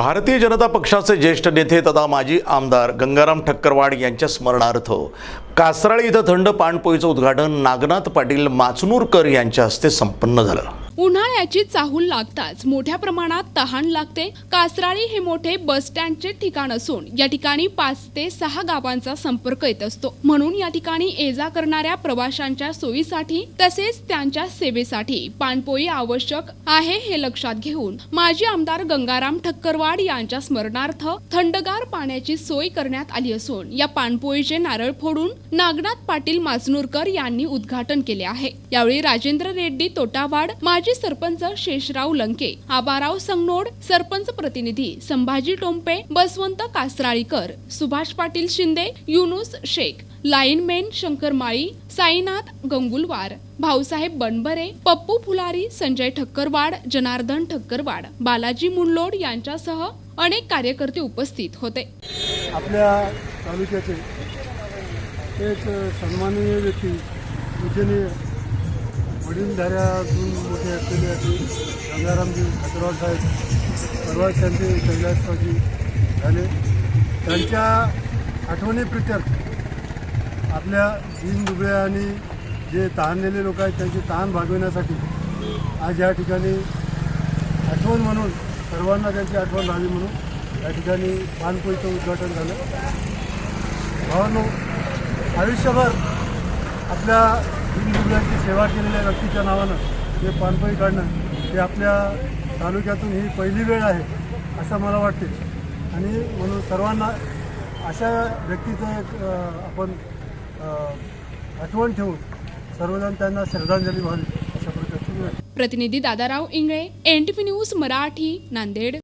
भारतीय जनता पक्षाचे ज्येष्ठ नेते तथा माजी आमदार गंगाराम ठक्करवाड यांच्या स्मरणार्थ कासराळी इथं थंड पाणपोईचं उद्घाटन नागनाथ पाटील माचनूरकर यांच्या हस्ते संपन्न झालं. उन्हाळ्याची चाहूल लागताच मोठ्या प्रमाणात तहान लागते. कासराळी हे मोठे बस स्टँडचे ठिकाण असून या ठिकाणी पाच ते सहा गावांचा संपर्क येत असतो. म्हणून या ठिकाणी ये जा करणाऱ्या प्रवाशांच्या सोयीसाठी तसेच त्यांच्या सेवेसाठी पाणपोई आवश्यक आहे हे लक्षात घेऊन माजी आमदार गंगाराम ठक्करवाड यांच्या स्मरणार्थ थंडगार पाण्याची सोय करण्यात आली असून या पाणपोईचे नारळ फोडून नागनाथ पाटील माजनूरकर यांनी उद्घाटन केले आहे. यावेळी राजेंद्र रेड्डी तोटावाड माजी सरपंच शेषराव लंके आबाराव संगनोड सरपंच प्रतिनिधी संभाजी टोंपे बसवंत कासराळीकर सुभाष पाटील शिंदे युनुस शेख लाईनमॅन शंकर माळी साईनाथ गंगुलवार भाऊसाहेब बनबरे पप्पू फुलारी संजय ठक्करवाड जनार्दन ठक्करवाड बालाजी मुंडलोड यांच्यासह अनेक कार्यकर्ते उपस्थित होते. आपल्या तालुक्याचे एक सन्माननीय व्यक्ती पूजनीय वडीलधाऱ्यातून मोठे असलेले असे गंगारामजी खातराव साहेब परवा त्यांचे कैलासवाजी झाले. त्यांच्या आठवणीप्रित्यर्थ आपल्या दीनदुबळे आणि जे तहानलेले लोक आहेत त्यांची तहान भागविण्यासाठी आज या ठिकाणी आठवण म्हणून सर्वांना त्यांची आठवण राहावी म्हणून या ठिकाणी पानपोईचं उद्घाटन झालं. भावांनो आयुष्यभर आपल्या दिनदुबळ्यांची सेवा केलेल्या व्यक्तीच्या नावानं हे पानपोई काढणं हे आपल्या तालुक्यातून ही पहिली वेळ आहे असं मला वाटते. आणि म्हणून सर्वांना अशा व्यक्तीचं एक आपण आठवण ठेवून सर्वजण त्यांना श्रद्धांजली व्हावी अशा प्रकारची प्रतिनिधी दादाराव इंगळे एनटीव्ही न्यूज मराठी नांदेड.